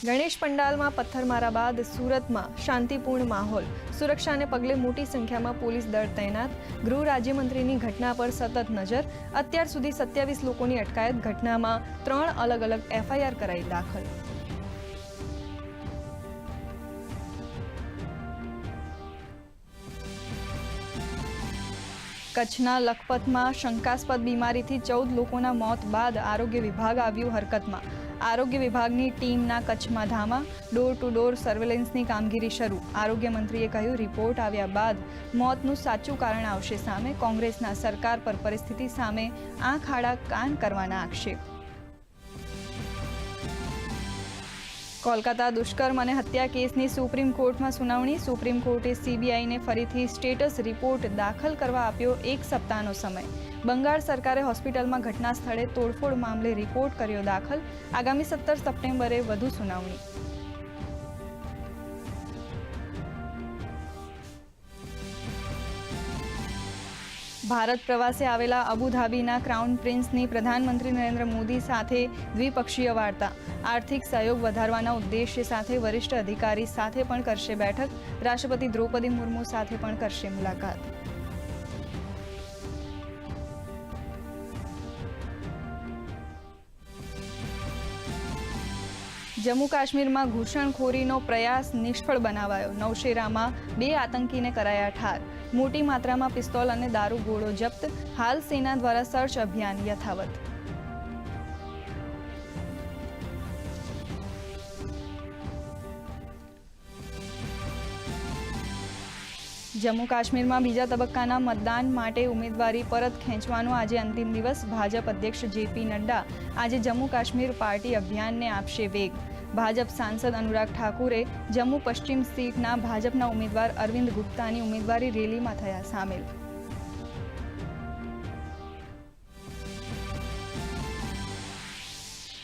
ગણેશ પંડાલમાં પથ્થરમારા બાદ સુરતમાં શાંતિપૂર્ણ માહોલ. સુરક્ષાને પગલે મોટી સંખ્યામાં પોલીસ દળ તૈનાત. ગૃહ રાજ્યમંત્રીની ઘટના પર સતત નજર. અત્યાર સુધી સત્યાવીસ લોકોની અટકાયત ઘટનામાં ત્રણ અલગ અલગ એફઆઈઆર કરાઈ દાખલ. કચ્છના લખપતમાં શંકાસ્પદ બીમારીથી ચૌદ લોકોના મોત બાદ આરોગ્ય વિભાગ આવ્યું હરકતમાં. આરોગ્ય વિભાગની ટીમના કચ્છમાં ધામા ડોર ટુ ડોર સર્વેલન્સની કામગીરી શરૂ. આરોગ્ય મંત્રીએ કહ્યું, રિપોર્ટ આવ્યા બાદ મોતનું સાચું કારણ આવશે સામે કોંગ્રેસના સરકાર પર પરિસ્થિતિ સામે આંખ આડા કાન કરવાના આક્ષેપ. કોલકાતા દુષ્કર્મ અને હત્યા કેસની સુપ્રીમ કોર્ટમાં સુનાવણી. સુપ્રીમ કોર્ટે સીબીઆઈને ફરીથી સ્ટેટસ રિપોર્ટ દાખલ કરવા આપ્યો એક સપ્તાહનો સમય. બંગાળ સરકારે હોસ્પિટલમાં ઘટના સ્થળે તોડફોડ મામલે રિપોર્ટ કર્યો દાખલ. આગામી સત્તર સપ્ટેમ્બરે વધુ સુનાવણી. ભારત પ્રવાસે આવેલા અબુધાબીના ક્રાઉન પ્રિન્સની પ્રધાનમંત્રી નરેન્દ્ર મોદી સાથે દ્વિપક્ષીય વાર્તા. આર્થિક સહયોગ વધારવાના ઉદ્દેશ્ય સાથે વરિષ્ઠ અધિકારી સાથે પણ કરશે બેઠક. રાષ્ટ્રપતિ દ્રૌપદી મુર્મુ સાથે પણ કરશે મુલાકાત. જમ્મુ કાશ્મીરમાં ઘૂસણખોરીનો પ્રયાસ નિષ્ફળ બનાવાયો. નૌશેરામાં બે આતંકીને કરાયા ઠાર. મોટી માત્રામાં પિસ્તોલ અને દારૂ ગોળો જપ્ત, હાલ સેના દ્વારા સર્ચ અભિયાન યથાવત. જમ્મુ કાશ્મીરમાં બીજા તબક્કાના મતદાન માટે ઉમેદવારી પરત ખેંચવાનો આજે અંતિમ દિવસ. ભાજપ અધ્યક્ષ જેપી નડ્ડા આજે જમ્મુ કાશ્મીર પાર્ટી અભિયાનને આપશે વેગ. ભાજપ સાંસદ અનુરાગ ઠાકુરે જમ્મુ પશ્ચિમ સીટના ભાજપના ઉમેદવાર અરવિંદ ગુપ્તાની ઉમેદવારી રેલીમાં થયા સામેલ.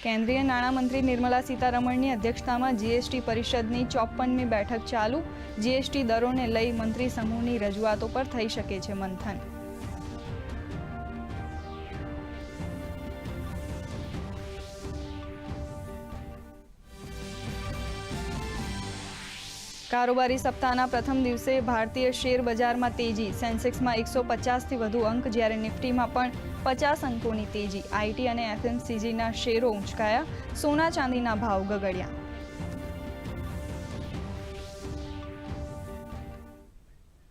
કેન્દ્રીય નાણામંત્રી નિર્મલા સીતારમણની અધ્યક્ષતામાં જીએસટી પરિષદની ચોપ્પનમી બેઠક ચાલુ. જીએસટી દરોને લઈ મંત્રી સમૂહની રજૂઆતો પર થઈ શકે છે મંથન. કારોબારી સપ્તાહના પ્રથમ દિવસે ભારતીય શેર બજારમાં તેજી. સેન્સેક્સમાં એકસો પચાસથી વધુ અંક, જ્યારે નિફ્ટીમાં પણ પચાસ અંકોની તેજી. આઈટી અને એફએમસીજીના શેરો ઉંચકાયા. સોના ચાંદીના ભાવ ગગડ્યા.